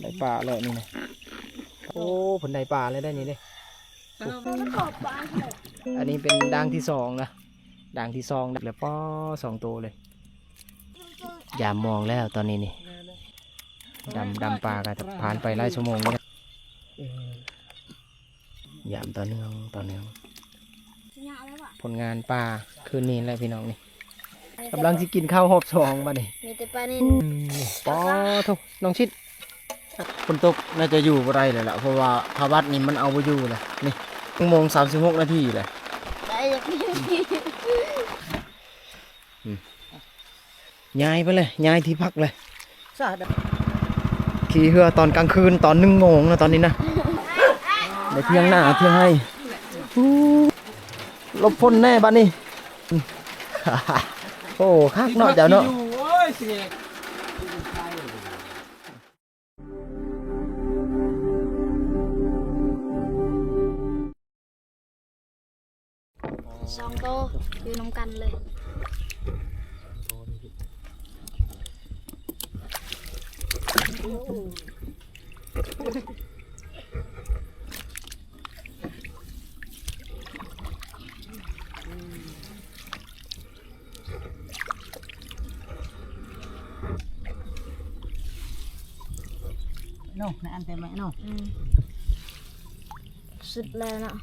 ได้ปลาเลยนี่นะโอ้ผลได้ปลาเลยได้นี่เด้มันเลยอันนี้เป็นด่างที่สองนะด่างที่สองแล้วป้อสองตัวเลยยามมองแล้วตอนนี้นี่ดำดำปลาก็ผ่านไปหลายชั่วโมงแล้วนะยามต่อเนื่องต่อเนื่องผลงานปลาคืนนี้แล้วพี่น้องนี่ กำลังสิกินข้าวหอบสองมาเนี่มีแต่ปลานินป้อทุกน้องชิดฝนตกน่าจะอยู่บ่ไรเลยล่ะเพราะว่าพาวัดนี่มันเอาไปอยู่เลยนี่หนึ่งโมงสามสิบหกนาทีเลยได้อยากกินย้ายไปเลยย้ายที่พักเลยสาดขี่เรือตอนกลางคืนตอนหนึ่งโมงนะตอนนี้นะในเที่ยงหน้าเที่ยงให้อู้หลบพ้นแน่บ้านนี้ โอ้คักเนาะเดี๋ยวเนาะโอ้ยเสียสองโตอยู่น้ำกันเลย โน่ในอันเต็มไหมโน่อืมสุดแล้วเนาะ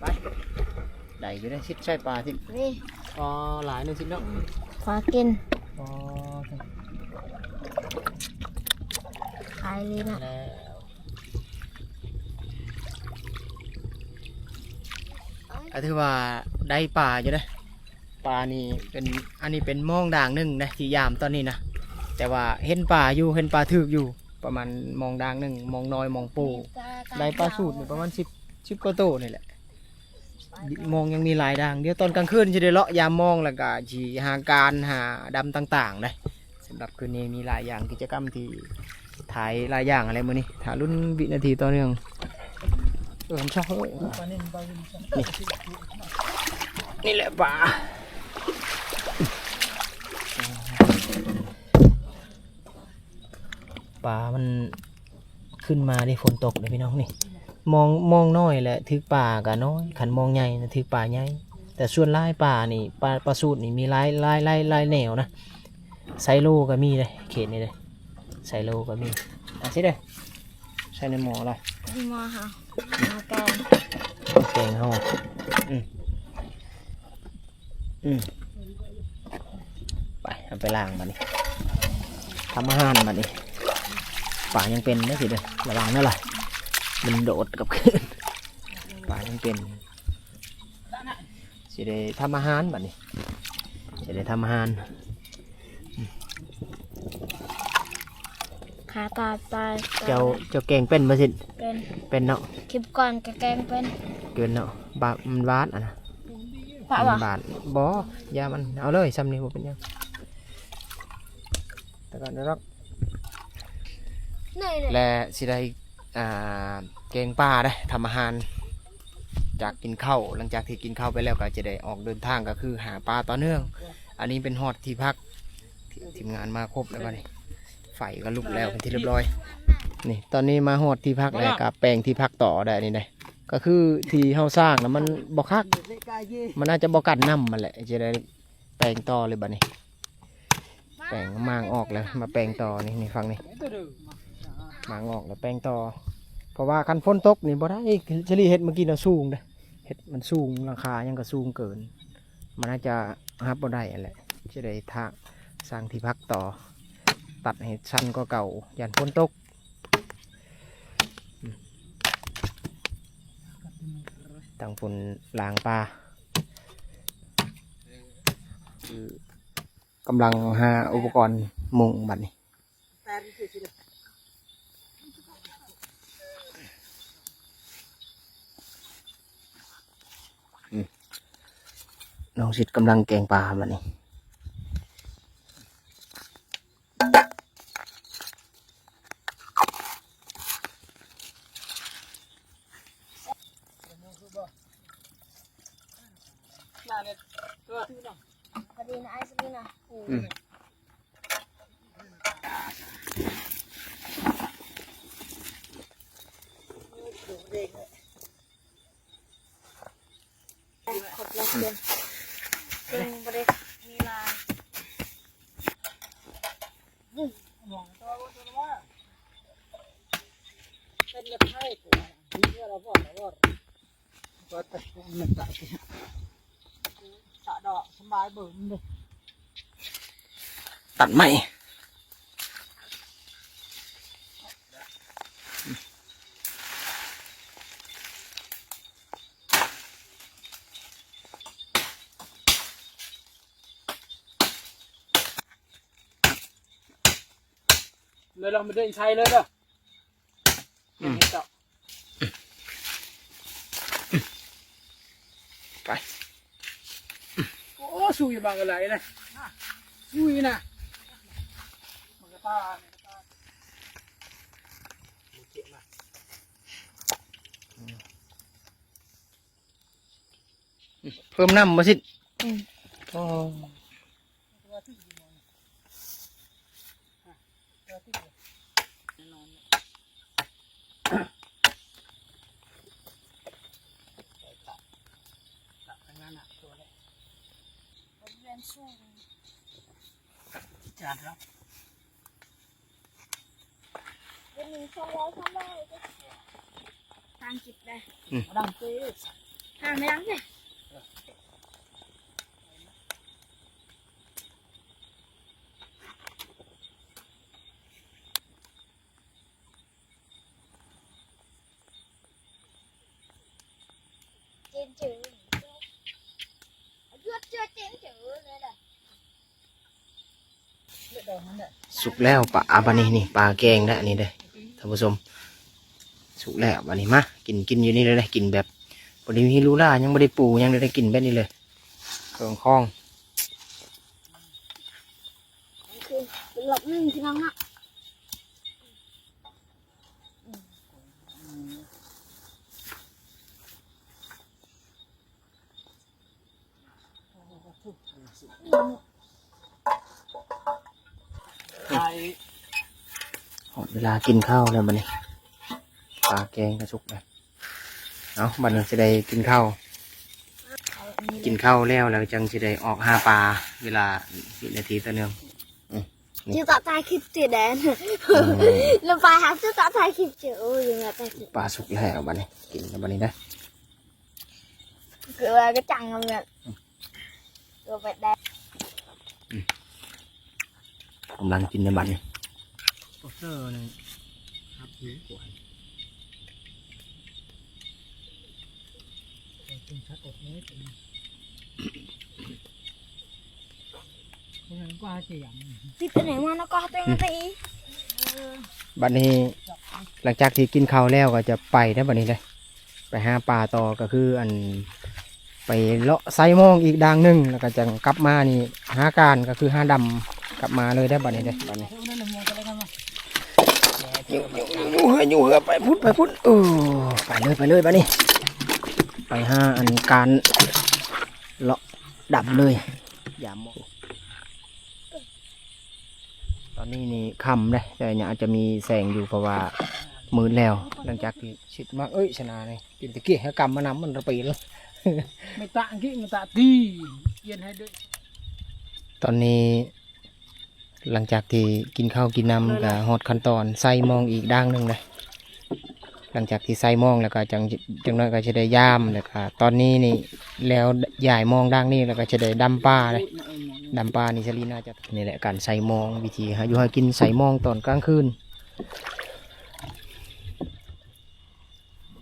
ไปได้อยู่ได้ชิดใช่ปลาที่นี่อ๋อหลายหนึ่งชิดเนาะขอกินอ๋อขายเลยนะแล้วอันที่ว่าได้ปลาอยู่นะปลานี่เป็นอันนี้เป็นมองด่างหนึ่งนะที่ยามตอนนี้นะ แต่ว่าเห็นปลาอยู่เห็นปลาถึกอยู่ ประมาณมองดางหนึ่งมองน้อยมองปูได้ปลาสูตรประมาณสิบสิบกว่าโตนี่แหละมองยังมีหลายดางเดี๋ยวตอนกลางคืนจะได้เลาะยามมองแล้วก็จีหาการหาดำต่างๆนะสำหรับคืนนี้มีหลายอย่างกิจกรรมที่ถ่ายหลายอย่างอะไรมือนี้ถ่ายรุ่นวินาทีต่อเนื่องเออผมชอบเอ้ยปลาเน่นปลาวินนี่แหละป่า ป่ามันขึ้นมาได้ฝนตกเลยพี่น้องนี่ มองมองน้อยแหละถือป่าก็น้อยขันมองใหญ่นะถือป่าใหญ่แต่ส่วนลายป่านี่ปลาปลาสูตรนี่มีลายลายลายลายแนวนะไซโลก็มีเลยเขตนี้เลยไซโลก็มีอะสิเด้อใส่ในหม้อเลยที่มาค่ะมาแกงแกงห่ออืมอืมไปเอาไปล้างมานี่ทำอาหารมานี่ ป่ายังเป็นนะสิเด้อระวังนะล่ะมันโดดกับขึ้นป่ายังเป็นสิได้ทำอาหารบัดนี้สิได้ทำอาหารขาตาตายเจ้าเจ้าแกงเป็นมาสิเป็นเป็นเนาะคลิปก่อนกะแกงเป็นเกินเนาะบาทมันบาทอะนะปะมัวะนบาทบอยามันเอาเลยซ้ำนี่บ่เป็นหยังแต่ก่อนเดี๋ยว เรานี่เลยและสิได้อ่าแกงป่าได้ทำอาหาร จากกินข้าวหลังจากที่กินข้าวไปแล้วก็จะได้ออกเดินทางก็คือหาปลาต่อเนื่อง อันนี้เป็นฮอดที่พักที่ทีมงานมาครบแล้วก็นี่ไฟก็ลุกแล้วเป็นที่เรียบร้อย นี่ ตอนนี้มาฮอดที่พักแล้วกับแปลงที่พักต่อได้นี่ได้ก็คือที่เฮาสร้างนะมันบ่คัก มันน่าจะบ่กัดน้ำมันแหละจะได้แปลงต่อเลยบัดนี้ แปลงมางออกแล้ว มาแปลงต่อนี่นี่ฟังนี่ มางอกแล้วแปลงต่อ เพราะว่าคันฝนตกนี่บ่ได้เฉลี่ยเห็ดเมื่อกี้เราะสูงเด้เห็ดมันสูงราคายังก็สูงเกิน มันน่าจะฮับบ่ได้อันแหละจะได้ทางสร้างที่พักต่อ ตัดให้สั้นก็เก่ายันฝนตกตั้งฝนล้างปลาคือกำลังหาอุปกรณ์มุงบัดนี้ น้องชิดกำลังแกงปลามานี่ขอบคุณ ก็แต่มันตะกี้ตะดอกสบายเบิ่งเลย ตัดใหม่ เลยเราไม่ได้ใช้เลยเด้ออืม ไป โอ้สุ ยบางอะไรนะสุยนะมันก็ตาเนี่ยตาเพิ่มน้ำมาสิ อืม อ๋อ ตัวที่อยู่มองตัวที่อยู่แน่นอนตัดตัดทั้งนั้นอะตัวเลย เรียนสูงจานครับเป็นหนึ่งสองร้อยสามร้อยทางจิตได้ดังเต้ทางไม่ดังเนี่ยเจนจืดยืดเจือเจนจืดเลยแหละ เลือดแดงนั่นแหละ สุกแล้วปลาบานี้นี่ปลาแกงแล้วอันนี้เลยท่านผู้ชมสุกแล้วบานี้มากินกินอยู่นี่เลยเลยกินแบบบริมีรูล่ายังไม่ได้ปูยังไม่ได้กินแบบนี้เลยเครื่องคล้องคือเป็นหลบหนึ่งที่น้องอะไทยหม เวลากินข้าวแล้วบานี้ปลาแกงก็สุกแล้วเอาบัดนี้จะได้กินข้าวกินข้าวแล้วแล้วจังจะได้ออกหาปลาเวลาสินาทีต่อเนื่องชื่อต่อตายคลิปสีแดงแล้วไปหาชื่อต่อตายคลิปเจอโอ้ยยังไงแต่คลิปปลาสุกแล้วบัดนี้กินแล้วบัดนี้ได้เกลือก็จังเลยเนี่ยตัวเป็ดแดง กำลังกินในบัดนี้โปสเตอร์เลยครับผิวสวยเป็นชัดอกนี้เป็นคนนั้นก็อาจจะอย่างติดไปไหนมาแล้วก็ตัวเองตีบัดนี้หลังจากที่กินข้าวแล้วก็จะไปได้บัดนี้เลยไปหาปลาต่อก็คืออันไปเลาะไซมองอีกดังหนึ่งแล้วก็จะกลับมานี่หาการก็คือหาดำ กลับมาเลยได้บัดนี้เลยบัดนี้นั่นเลยมองกันแล้วกันมาอยู่อยู่อยู่เหืออยู่เหือไปพุทธไปพุทธเออไปเลยไปเลยบัดนี้ ไปหาอันการเลาะดำเลย อย่ามองตอนนี้นี่ค่ำเลยแต่เนี่ยอาจจะมีแสงอยู่เพราะว่ามืดแล้วหลังจากที่ชิดมากเอ้ยชนะเลยกินตะกี้ให้กำมานำมันระปีแล้วไม่ตะกี้ไม่ตะตีเย็นให้ด้วยตอนนี้ หลังจากที่กินข้าวกินน้ำก็หอดขั้นตอนใส่หมองอีกด่างหนึ่งเลยหลังจากที่ใส่หมองแล้วก็จังจังน้อยก็จะได้ย่ามแล้วก็ตอนนี้นี่แล้วย่ายหมองด่างนี่แล้วก็จะได้ดำปลาเลยดำปลานี่ชลีน่าจะนี่แหละการใส่หมองวิธีหาอยู่หากินใส่หมองตอนกลางคืน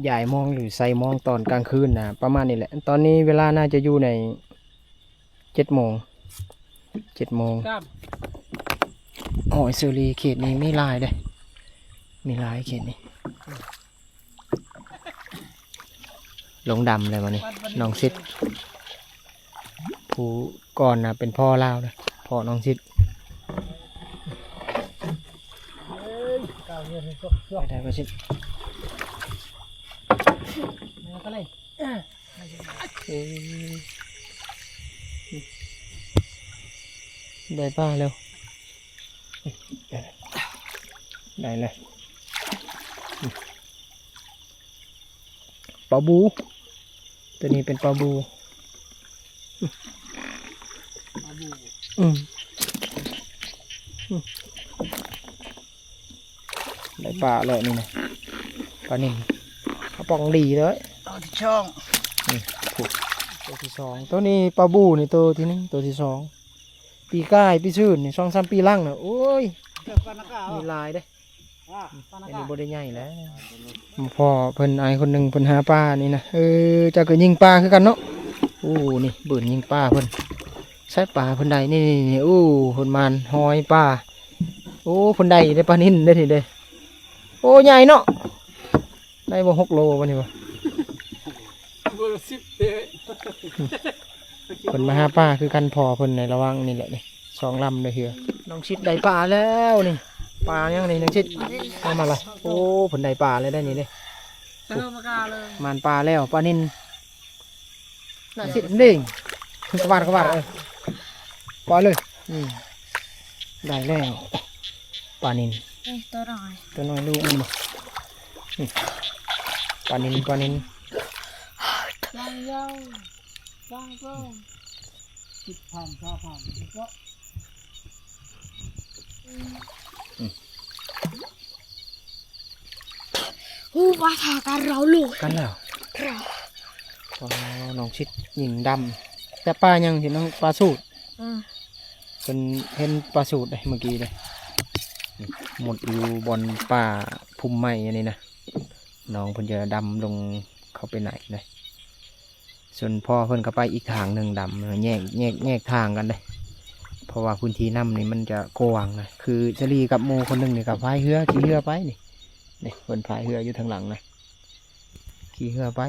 ย่ายหมองหรือใส่หมองตอนกลางคืนนะประมาณนี้แหละ ตอนนี้เวลาน่าจะอยู่ในเจ็ดโมงเจ็ดโมงกล้าม หอยเซอรีเขตนี้ไม่ลายเลยมีลายเขตนี้ลงดำเลยวันนี้น้องซิดผู้ก่อนนะเป็นพ่อเล่าวนะพ่อน้องซิดเอ้ยก้าวเย็นก็เครื่ไปองได้ปะซิดก็เลยได้ป้าเร็ว ได้เลยปลาบู ตัวนี้เป็นปลาบูมาบูอืมอืมได้ปลาเลยนี่นะปลานิ่มเขาปองดีเลยเอาที่ช่องตัวที่สองตัวนี้ปลาบูนี่ตัวที่หนึงตัวที่สองปีก้ายปีชื่นนี่สองสามปีล่างนะโอ้ยเกิดปานากามีลายเด้ อันนี้บ่ได้ใหญ่แล้วพ่อเพิ่นไอคนหนึ่งเพิ่นหาปลานี่นะเออจะก็ยิงปลาคือกันเนาะโอ้นี่เบิ่นยิงปลาเพิ่นใช้ปลาเพิ่นใดนี่นี่นี่โอ้เพิ่นมานหอยปลาโอ้เพิ่นใดได้ปลานิ่นได้ทีเด้โอ้ใหญ่เนาะได้บ่หกโลบ่นี่บ่เพิ่นมาหาปลาคือกันพอเพิ่นในระว่างนี่แหละนี่สองลำเลยเฮือน้องชิดได้ปลาแล้วนี่ ปลายังนี่น้องชิดเอามาละโอ้เพิ่นได้ปลาเลยได้นี่เด้เติมปากกาเลยมานปลาแล้วปลานินน่าสิเด้งกบาดกบาดเออปล่อยเลยอืมได้แล้วปลานินเอ้ยตัวหน่อยตัวน้อยลูกมันบ่นี่ปลานินปลานินยังยาวยังก็สิบพันห้าพันก็ หูว่าทากันเราลูกกันแล้วเราอ๋อน้องชิดหญิงดำแต่ปลายังเห็นน้องปลาสูตรอืมเป็นเห็นปลาสูตรเลยเมื่อกี้เลยนี่หมดอยู่บนป่าพุ่มไม้อันนี้นะน้องเพิ่นจะดำลงเข้าไปไหนเลยส่วนพ่อเพิ่นก็ไปอีกทางหนึ่งดำแยกแยกแยกทางกันเลย เพราะว่าพื้นที่น้ำนี่มันจะกว้างนะคือเจลีกับโมคนหนึ่งนี่กับพายเรือขี่เรือไปนี่นี่เพิ่นพายเรืออยู่ทางหลังนะขี่เรือไป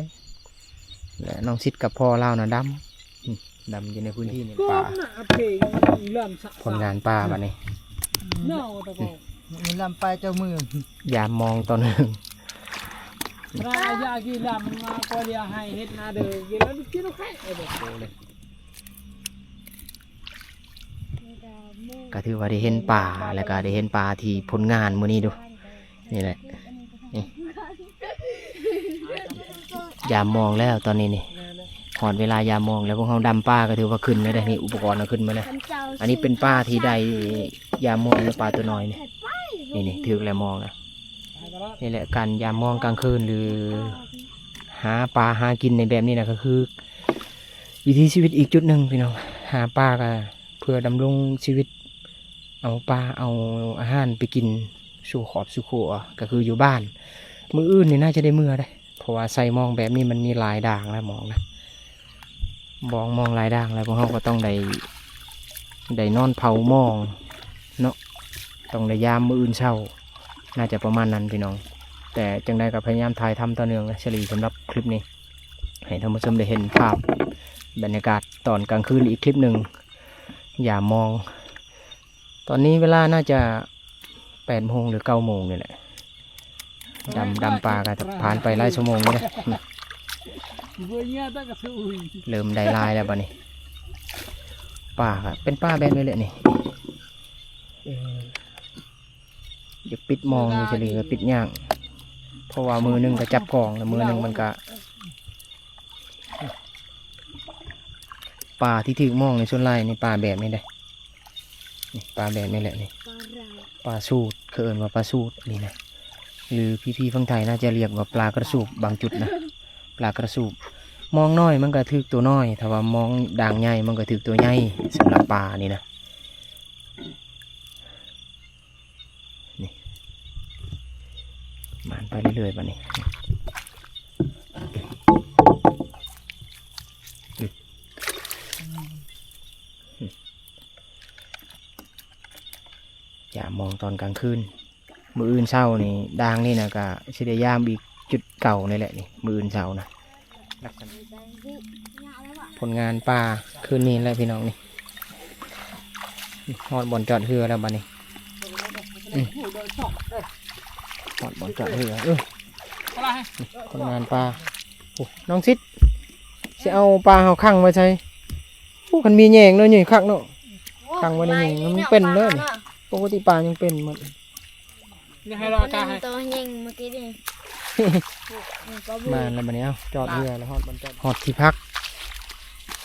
และน้องซิดกับพ่อเล่านะดำอืมดำอยู่ในพื้นที่นี่ก็ป่าหนาเพลงเริ่มสะผลงานป่าบัดนี้เน่าตะโกมันลำไปเจ้ามือยามมองตอนหนึ่งรายากีลำมาก็เรียให้เฮ็ดนาเด้อกินแล้วกินแล้วใครเออเด้อ ก็ถือว่าได้เห็นป่าแล้วก็ได้เห็นป่าที่ผลงานมื้อนี้ดูนี่แหละนี่ยามมองแล้วตอนนี้นี่หอดเวลายามมองแล้วพวกเขาดำป่าก็ถือว่าขึ้นแล้วได้นี่อุปกรณ์เอาขึ้นมาเลยท่านเจ้าอันนี้เป็นป่าที่ได้ยามมองแล้วปลาตัวน้อยนี่นี่นี่ถือแล้วมองนะนี่แหละการยามมองกลางคืนหรือ หาปลาหากินในแบบนี้นะก็คือ วิถีชีวิตอีกจุดหนึ่งพี่น้องหาปลาก็เพื่อดำรงชีวิต เอาปลาเอาอาหารไปกินสู่ขอบสู่ขัวก็คืออยู่บ้าน มืออื่นนี่น่าจะได้เมื่อได้เพราะว่าใส่มองแบบนี้มันมีลายด่างแล้วมองนะมองมองลายด่างแล้วพวกเขาก็ต้องได้ได้นอนเผามองเนาะต้องได้ยามมืออื่นเช้าน่าจะประมาณนั้นพี่น้อง แต่จังใดก็พยายามถ่ายทำต่อเนื่องนะเฉลี่ยสำหรับคลิปนี้ให้ท่านผู้ชมได้เห็นภาพบรรยากาศตอนกลางคืนอีกคลิปหนึ่งอย่ามอง ตอนนี้เวลาน่าจะแปดโมงหรือเก้าโมงนี่แหละดำดำปลาก็ผ่านไปหลายชั่วโมงเบื่อเงี้ยตั้งกระสุยเริ่มได้ลายแล้วบ้านี้ป่าครับเป็นป่าแบบนี้แหละนี่เอย่าปิดมองอยู่เฉลี่ยปิดย่าง เพราะว่ามือหนึงก็จับกล่องแล้วมือหนึงมันก็ป่าที่ถือมองในส่วนไร่ในป่าแบบนี้เลย นี่ป่าแบบนี้แหละนี่ปลาเราปลาสูตรเขาเอินว่าปลาสูตรนี่นะหรือพี่ๆฝั่งไทยน่าจะเรียกว่าปลากระสูบบางจุดนะปลากระสูบมองน้อยมันก็ถือตัวน้อยถ้าว่ามองด่างใหญ่มันก็ถือตัวใหญ่สำหรับปลานี่นะนี่มันไปเรื่อยๆปะนี่อย่ามอง ตอนกลางคืนมืออื่นเช้านี่ด่างนี่นะก็สิได้ยามอีกจุดเก่านี่แหละนี่มืออื่นเช้านะผลงานปลาคืนนี้แหละพี่น้องนี่หอดบอลจอดเรือแล้วบ้านี้ผู้โดยสอบเด้อหอดบอลจอดเรือเออผลงานปลาโอ้น้องซิดจะเอาปลาเอาขังไว้ใช่โอ้คันมีแยงเนาะนี่ขังเนาะตั้งไว้ในนี้มันเป็นเด้อนี่ ปกติปลายังเป็นหมดนี่ให้รอตัวกาให้ตัวยิงเมื่อกี้นี่ปลาบูมาแล้วบ้านี้เอาจอดเรือแล้วหอดบอลจอดหอดที่พัก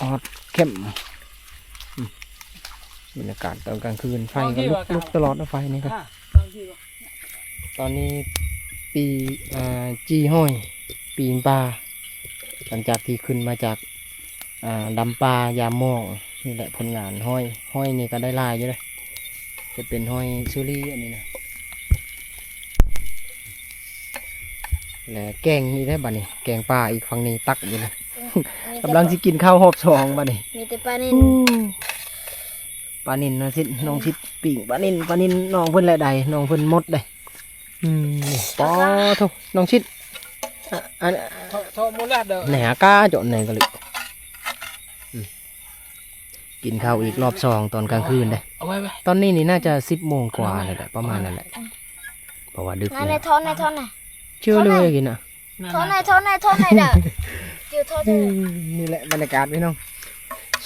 หอดเข้มอืมบรรยากาศตอนกลางคืนไฟก็ลุกลุกตลอดนะไฟนี่ก็อะตั้งที่ว่าตอนนี้ตีอ่าจีห้อยปีนปลาหลังจากที่ขึ้นมาจากอ่าดำปลายามมองนี่แหละผลงานห้อย ห้อยนี่ก็ได้หลายอยู่เลย จะเป็นห้อยซูรี่อันนี้นะและแกงนี่ได้บ่นี่แกงปลาอีกฝั่งนี้ตักอยู่นะมีกำลังสิกินข้าวหอบสองบ่นี่มีแต่ปลานินปลานินนะสิน้องสิปิ่งปลานินปลานินน้องเพิ่นแหละใดน้องเพิ่นหมดเลยอืมนี่ปอทุน้องชิดอะอันทอมูลาเด้อไหนหากล้าจดไหนก็เลยอืม กินข้าวอีกรอบสองตอนกลางคืนเลยเอาไว้ไว้ตอนนี้นี่น่าจะสิบโมงกว่าเลยแหละประมาณนั้นแหละเพราะว่าดึกนั่นในแล้วท้อนในท้อนไหนเชื่อเลยกินอะท้อนไหนท้อนไหนท้อนไหนเด้อจิวท้อนอืเด้อมนี่แหละบรรยากาศพี่น้อง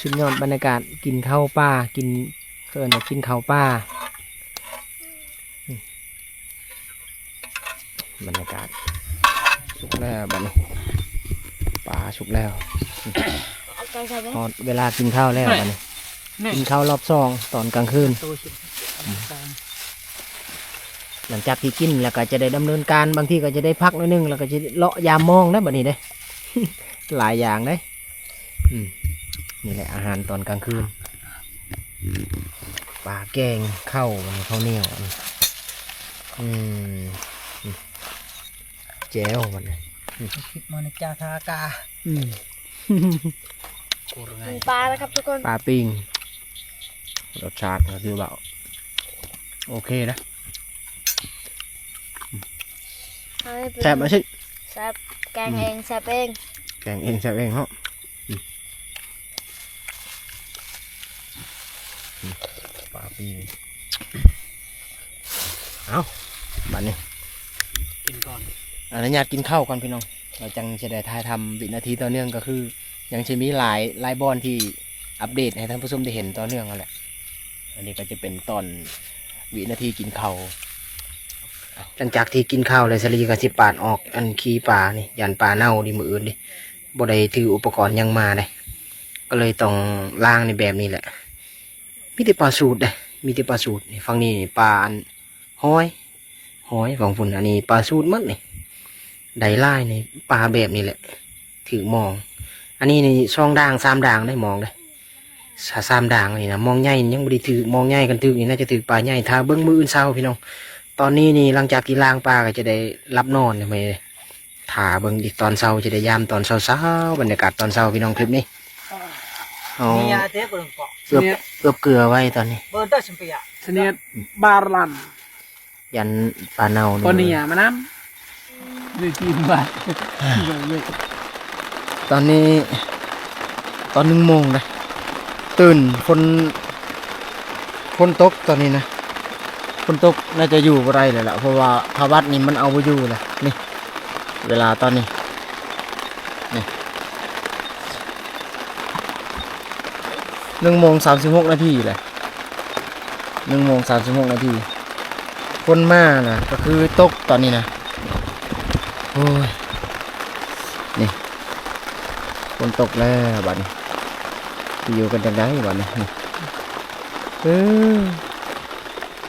สุดยอดบรรยากาศกินข้าวป่ากินเกินกินข้าวป่าอืมบรรยากาศสุกแล้วบัดนี้ปลาสุกแล้วเอาไก่ใส่ไปพอเวลากินข้าวแล้วบัดนี้นี่ กินข้าวรอบสองตอนกลางคืนตัวชิมหลังจากที่กินแล้วก็จะได้ดำเนินการบางทีก็จะได้พักนิดนึงแล้วก็จะเลาะยามมองนะบัดนี้เด้หลายอย่างเด้อืมนี่แหละอาหารตอนกลางคืนปลาแกงข้าวมันข้าวเหนียวอันนี้อืมอืมแจ้วมันเลยคิดมาในจาทากาอืมโคตรไงกินปลาแล้วครับทุกคน ปลาปิ้ง รสชาติก็คือแบบโอเคนะเอาให้เป็นแซ่บไหมชิแซ่บแกงเองแซ่บเองแกงเองแซ่บเองเนาะอืมอืมปลาปิ้งเอาบัดนี้กินก่อนอนุญาตกินข้าวก่อนพี่น้อง เราจังจะได้ถ่ายทำวินาทีต่อเนื่องก็คือ ยังจะมีหลายหลายบอลที่อัปเดตให้ท่านผู้ชมได้เห็นต่อเนื่องกันแหละ อันนี้ก็จะเป็นตอนวินาทีกินข้าวหลังจากที่กินข้าวเลยสลีก็สิปาดออกอันขี้ปลานี่ยันปลาเน่าดิมืออื่นดิบ่ได้ถืออุปกรณ์ยังมาเลยก็เลยต้องล้างในแบบนี้แหละมีแต่ปลาสูตรเลยมีแต่ปลาสูตรนี่ฝั่งนี่ปลาอันห้อยห้อยฝั่งฝุ่นอันนี้ปลาสูตรมัดนี่ไดไล่ในปลาแบบนี้แหละ ถือมอง อันนี้ในช่องด่างสามด่างได้มองเลย สาสามด่างนี่นะมองใหญ่นี่ยังบริถือมองใหญ่กันถือนี่น่าจะถือปลาใหญ่ถ้าเบิ้งมืออื่นเศร้าพี่น้อง ตอนนี้นี่หลังจากที่ล้างปลาก็จะได้รับนอนใช่ไหมถ่าเบิ้งอีกตอนเช้าจะได้ยามตอนเช้าเช้าๆบรรยากาศตอนเช้าพี่น้องคลิปนี้เอามียาเทปเบิ่งเกาะเอือบเอือบเกลือไว้ตอนนี้เบิ่งได้สิมเปียเสนียดบาร์ลันยันปลาเน่าปนียมาน้ำเลยกินบาเลยตอนนี้ตอนหนึ่งโมงนะ ตื่นคนคนตกตอนนี้นะคนตกน่าจะอยู่บ่ไรเลยล่ะเพราะว่าพาวัดนี่มันเอาไปอยู่เลยนี่ เวลาตอนนี้นี่หนึ่งโมงสามสิบหกนาทีเลยหนึ่งโมงสามสิบหกนาทีคนมานะก็คือตกตอนนี้นะโอ้ยฝนตกแล้วบัดนี้ อยู่กันจังไดบัดนี้นี่เออ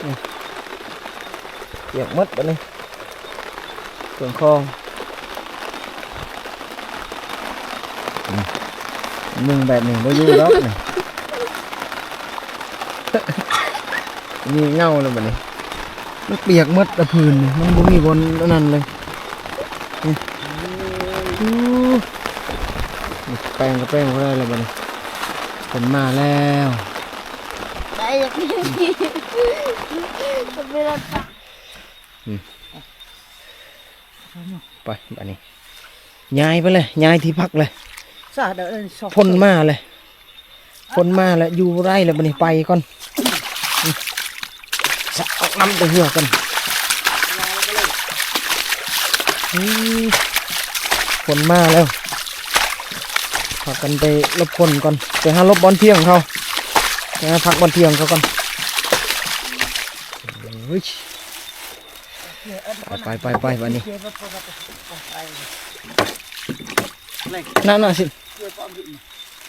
นี่เปียกหมดบัดนี้เครื่องคลองมึงแบบหนึ่งบ่อยู่หรอกนี่มีเงาเลยบัดนี้มันเปียกหมดตะพื้นนี่มันบ่มีบนนนั้นเลยนี่แป้งก็แป้งก็ได้แล้วบัดนี้ ผมมาแล้วได้อยากกินจะไม่รับปลาไปบัดนี้ย้ายไปเลยย้ายที่พักเลยซาเด้อสองพ่นมาเลยพ่นมาแล้วอยู่บ่ไรแล้วบัดนี้ไปก่อนอืมสะเอาน้ำไปเหือกกันอืมพ่นมาแล้ว พากันไปลบคนก่อนไปหาลบบอลเที่ยงเขาไปหาพักบอลเที่ยงเขาก่อนเฮ้ยไปไปไปไปวันนี้น่าน่าสิ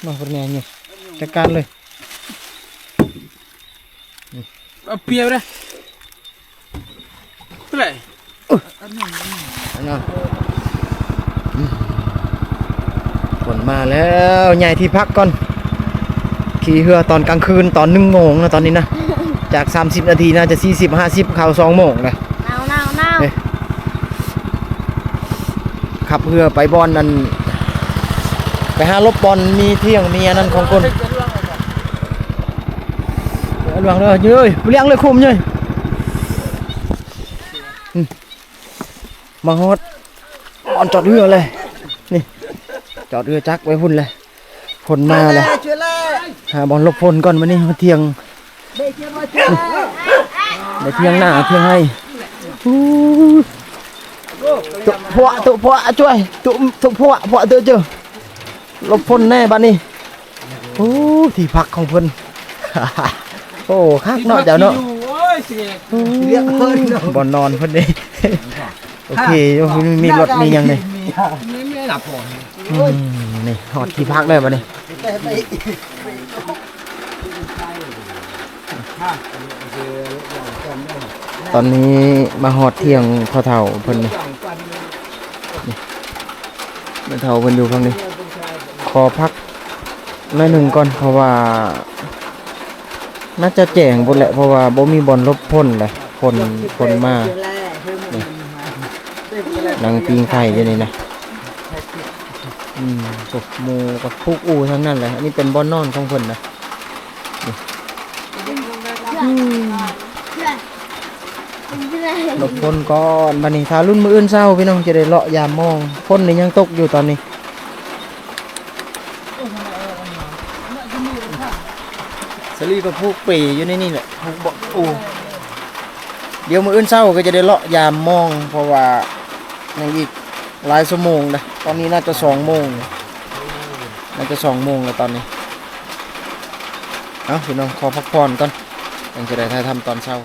มาคนแน่เนี่ยจัดการเลยเอาเปียไปเลยเท่าไหร่อันนั้นอันนั้นอืมฝ นมาแล้วใหญ่ที่พักก่อน ขี่เรือตอนกลางคืนตอนหนึ่งโมงนะตอนนี้นะ จาก 30 นาทีน่าจะ 40 50เข้า2โมงเลยหนาวหนาวหนาวเอ๊ะขับเรือไปบอลนั่นไปหาลบบอลมีเที่ยงมีอันนั้นของคนจะเรื่องอะไรหลวงเลยเย้ยเลี้ยงเลยคุมเย้ยอืมมาฮอดบอลจอดเรือเลยนี่ จอดเรือจักไว้พุ่นเลยฝนมาเลยช่วยแล่หาบอลหลบฝนก่อนมานี่มาเที่ยงเด็กช่วยมาช่วยแล่ได้เที่ยงหน้าเที่ยงให้อู้ตุพวตุพวช่วยตุตุพวพวเตอเจอหลบฝนแน่บ้านนี้โอ้ที่พักของเพิ่นโอ้คักเนาะเจ้าเนาะโอ้ยเสียเรียกเพิ่นเนาะบอนนอนเพิ่นเด้โอเคโอ้ยมีรถมีหยังนี่ไม่ไม่หลับพ อืมนี่หอดที่พักเลยบัดนี้แต่ไปตอนนี้มาหอดเที่ยงพอเฒ่าเพิ่นนี่พอเฒ่าเพิ่นอยู่ข้างนี้ ขอพักน้อยหนึ่งก่อนเพราะว่า น่าจะแจ้งพุ่นแหละเพราะว่าบ่มีบอลลบพ่นเลยพ่นพ่นมากนังปิงไข่อยู่นี่นะ อืมศพหมูกับพุกอูทั้งนั้นเลยอันนี้เป็นบอลนอนของเพิ่นนะเพื่อนเพื่อนหลบพ่นก่อนบัดนี้ถ้ารุ่นมืออื่นเศร้าพี่น้องจะได้เลาะยามมองพ่นนี่ยังตกอยู่ตอนนี้สลีกับพุกปีอยู่ในนี่แหละพุกบอกอูเดี๋ยวมืออื่นเศร้าก็จะได้เลาะยามมอง เพราะว่ายังอีก หลายชั่วโมงนะตอนนี้น่าจะสองโมงน่าจะสองโมงแล้วตอนนี้ เอาพี่น้องขอพักผ่อนก่อนยังจะได้ถ่ายทำตอนเช้า